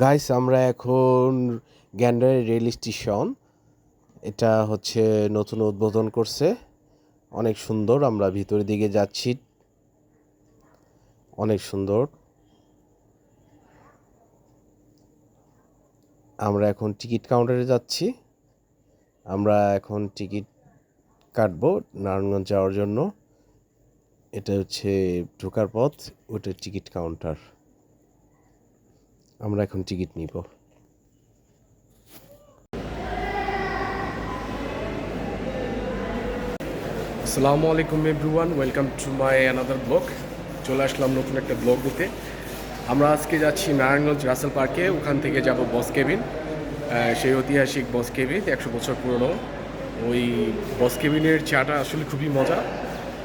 Guys আমরা এখন গ্যান্ডারি rail station এটা হচ্ছে নতুন উদ্বোধন করছে। অনেক সুন্দর, আমরা ভিতরের দিকে যাচ্ছি। অনেক সুন্দর। আমরা এখন টিকিট কাউন্টারে যাচ্ছি। আমরা এখন টিকিট কাটবো নারায়ণগঞ্জ যাওয়ার জন্য। এটা হচ্ছে ঢোকার পথ, ওটা টিকিট কাউন্টার। আমরা এখন টিকিট নিব। আসসালামু আলাইকুম everyone, welcome to my another blog. চলে আসলাম নতুন একটা ব্লগ দিতে আমরা আজকে যাচ্ছি নারায়ণগঞ্জ রাসেল পার্কে, ওখান থেকে যাব বস কেবিন। সেই ঐতিহাসিক বস কেবিন, একশো বছর পুরনো। ওই বস কেবিনের চাটা আসলে খুবই মজা।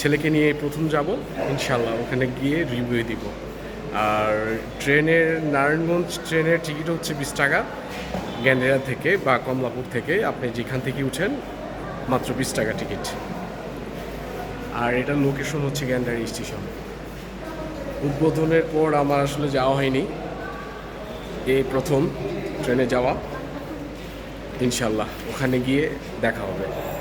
ছেলেকে নিয়ে প্রথম যাব ইনশাল্লাহ ওখানে গিয়ে রিভিউ দিব। আর ট্রেনের নারায়ণগঞ্জ ট্রেনের টিকিট হচ্ছে বিশ টাকা। গ্যান্ডেরা থেকে বা কমলাপুর থেকে আপনি যেখান থেকে উঠেন, মাত্র বিশ টাকা টিকিট। আর এটার লোকেশন হচ্ছে গ্যান্ডারি স্টেশন। উদ্বোধনের পর আমার আসলে যাওয়া হয়নি। এই প্রথম ট্রেনে যাওয়া। ইনশাল্লাহ ওখানে গিয়ে দেখা হবে।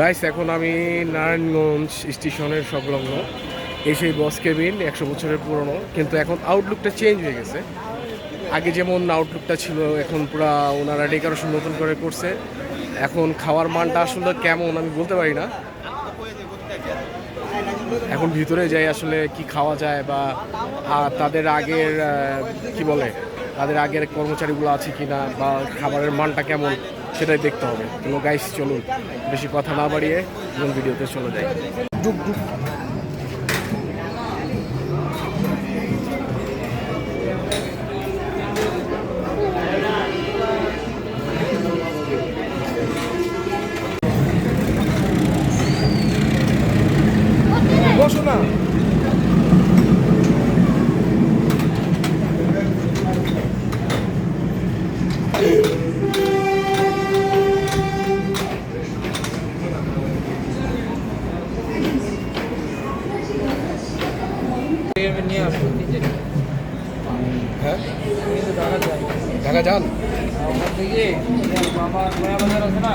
গাইস এখন আমি নারায়ণগঞ্জ স্টেশনের সংলগ্ন এই সেই বস কেবিন, একশো বছরের পুরনো। কিন্তু এখন আউটলুকটা চেঞ্জ হয়ে গেছে। আগে যেমন আউটলুকটা ছিল, এখন পুরা ওনারা ডেকোরেশন নতুন করে করছে। এখন খাওয়ার মানটা আসলে কেমন আমি বলতে পারি না। এখন ভিতরে যাই আসলে কি খাওয়া যায় বা তাদের আগের কি বলে, তাদের আগের কর্মচারীগুলো আছে কিনা বা খাবারের মানটা কেমন? সেটাই দেখতে হবে। তো গাইস চলুন, বেশি কথা না বাড়িয়ে মূল ভিডিওতে চলে যাই। বসো না। নিয়ে হ্যাঁ? ঢাকা যান। ঢাকা যান? বাবা নয়া বাজার আছে না?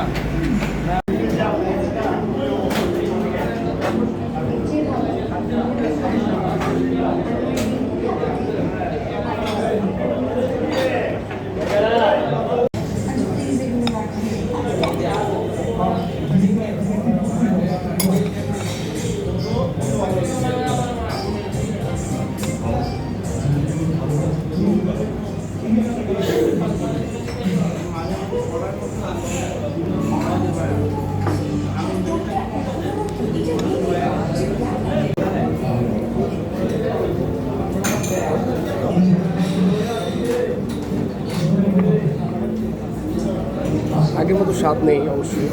স্বাদ নেই অবশ্যই।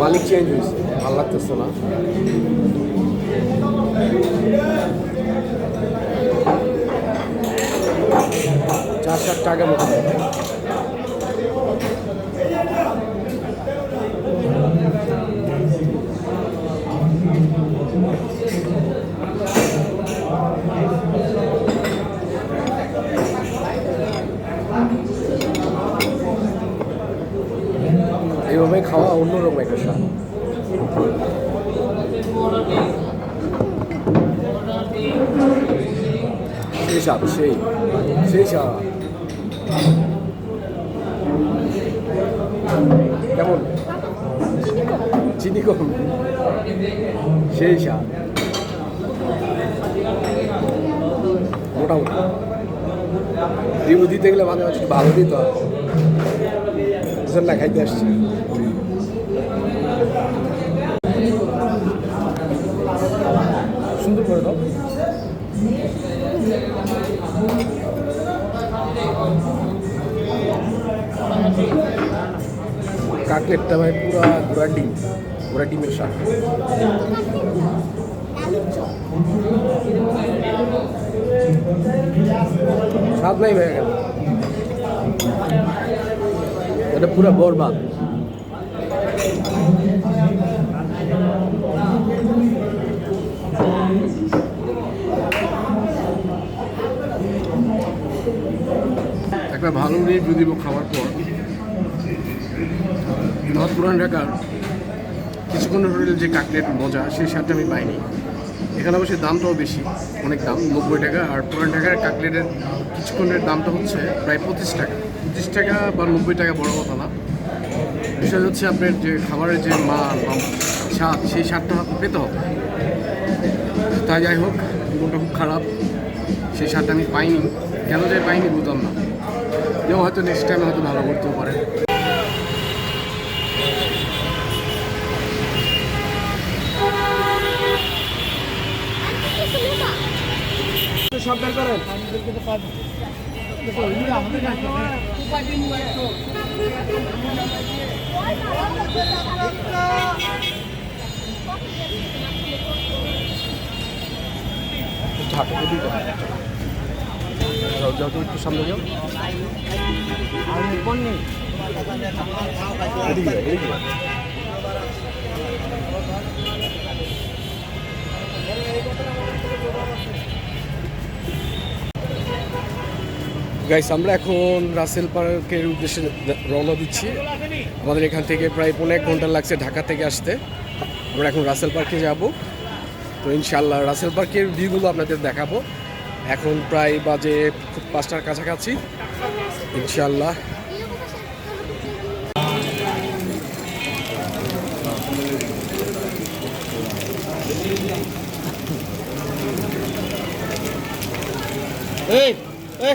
মালিক চেঞ্জ হয়েছে ভালো লাগতেছে না। চার ষাট টাকা মতো এইভাবে খাওয়া, অন্যরকম একটা স্বাদ। সেই স্বাদ, সেই সেই স্বাদ। কেমন? চিনি কম। সেই স্বাদ। মোটামুটি। রিভিউ দিতে গেলে মাঝে মাঝে ভালো দিতে হয়। বুঝলেন না খাইতে আসছি। সুন্দর করে দাও। কাকলেটটা ভাই পুরা পুরা ডিম, পুরা ডিমের শাক। স্বাদ নাই ভাই এটা পুরা বরবাদ একটা ভালো রিভিউ দিব খাওয়ার পর নর্থ পুরান ঢাকার কিছুক্ষণ হোটেলের যে কাকলেট মজা, সেই স্বাদটা আমি পাইনি। এখানে অবশ্যই দামটাও বেশি, অনেক দাম, নব্বই টাকা, আর পুরান ঢাকার কাকলেটের কিছুক্ষণের দামটা হচ্ছে প্রায় পঁচিশ টাকা। পঁচিশ টাকা বা নব্বই টাকা বড় কথা না। বিষয় হচ্ছে আপনার যে খাবারের যে মান বা স্বাদ, সেই স্বাদটা পেতে হবে। তাই যাই হোক, মনটা খুব খারাপ। সেই স্বাদটা আমি পাইনি। কেন যে পাইনি বুঝলাম না। যেমন হয়তো নেক্সট টাইম হয়তো ভালো করতেও পারে। সাবধান করেন। ঝাঁকে দিতে যাও যাও তো একটু সামনে যাও এদিকে যাও, এদিকে যাও। গাইস আমরা এখন রাসেল পার্কের উদ্দেশ্যে রওনা দিচ্ছি। আমাদের এখান থেকে প্রায় পনেরো এক ঘণ্টা লাগছে ঢাকা থেকে আসতে। আমরা এখন রাসেল পার্কে যাব। তো ইনশাল্লাহ রাসেল পার্কের ভিউগুলো আপনাদের দেখাবো। এখন প্রায় বাজে পাঁচটার কাছাকাছি। ইনশাল্লাহ এই এই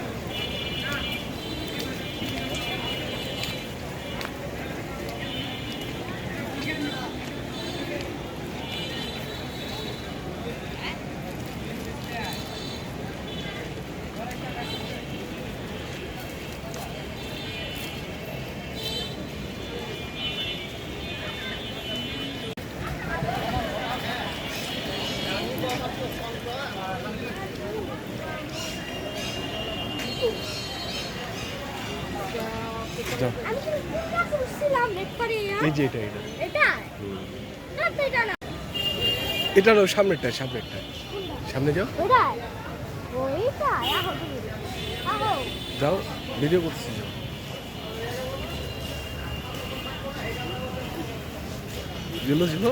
যাও এটা এই যে এটা এটা। এটা? না সামনেরটা সামনেরটা। সামনে যাও। যাও ভিডিও করছি যাও। জিলো জিলো।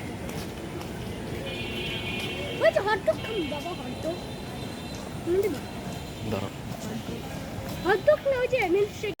ফুচকা ওই যে হটডগ খাম বাবা হটডগ দাঁড়াও হটডগ না ওই যে মিল্কশেক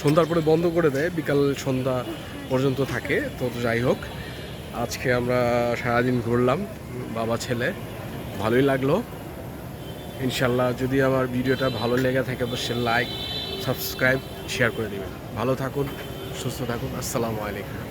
সন্ধ্যার পরে বন্ধ করে দেয়, বিকাল সন্ধ্যা পর্যন্ত থাকে। তো যাই হোক, আজকে আমরা সারাদিন ঘুরলাম, বাবা, ছেলে, ভালোই লাগল। ইনশাল্লাহ যদি আমার ভিডিওটা ভালো লেগে থাকে, অবশ্যই লাইক সাবস্ক্রাইব শেয়ার করে দেবেন। ভালো থাকুন, সুস্থ থাকুন, আসসালামু আলাইকুম।